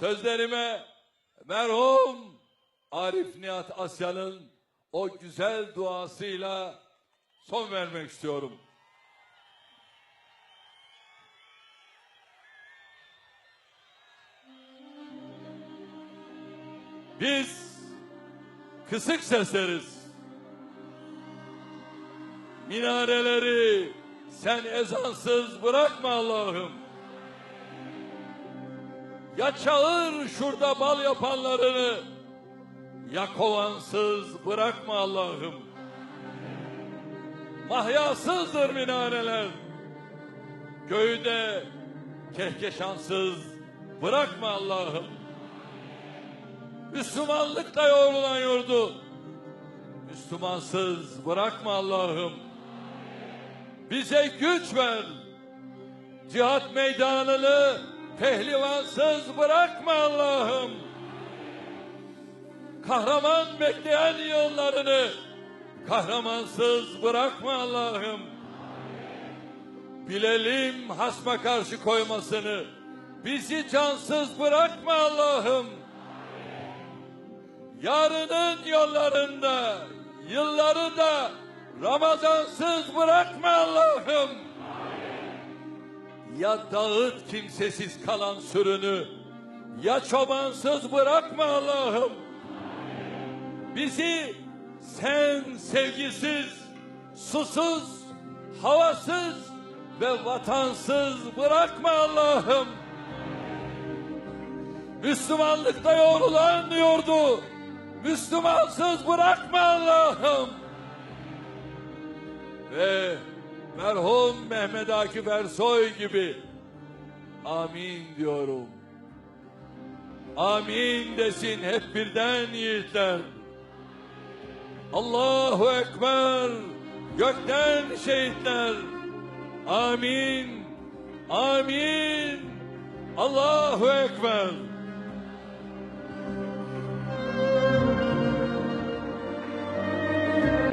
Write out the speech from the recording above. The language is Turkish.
Sözlerime merhum Arif Nihat Asya'nın o güzel duasıyla son vermek istiyorum. Biz kısık sesleriz. Minareleri sen ezansız bırakma Allah'ım. Ya çağır şurada bal yapanlarını, ya kovansız bırakma Allah'ım. Mahyasızdır minareler. Göğde kehkeşansız bırakma Allah'ım. Müslümanlıkla yoğrulan yurdu. Müslümansız bırakma Allah'ım. Bize güç ver. Cihat meydanını pehlivansız bırakma Allah'ım. Kahraman bekleyen yollarını kahramansız bırakma Allah'ım. Bilelim hasma karşı koymasını. Bizi cansız bırakma Allah'ım. Yarının yollarında, yılları da Ramazansız bırakma Allah'ım. Ya dağıt kimsesiz kalan sürünü, ya çobansız bırakma Allah'ım. Bizi sen sevgisiz, susuz, havasız ve vatansız bırakma Allah'ım. Müslümanlıkta yoğrulan diyordu. Müslümansız bırakma Allah'ım. Ve merhum Mehmet Akif Ersoy gibi amin diyorum. Amin desin hep birden yiğitler. Allahu Ekber gökten şehitler. Amin. Amin. Allahu Ekber.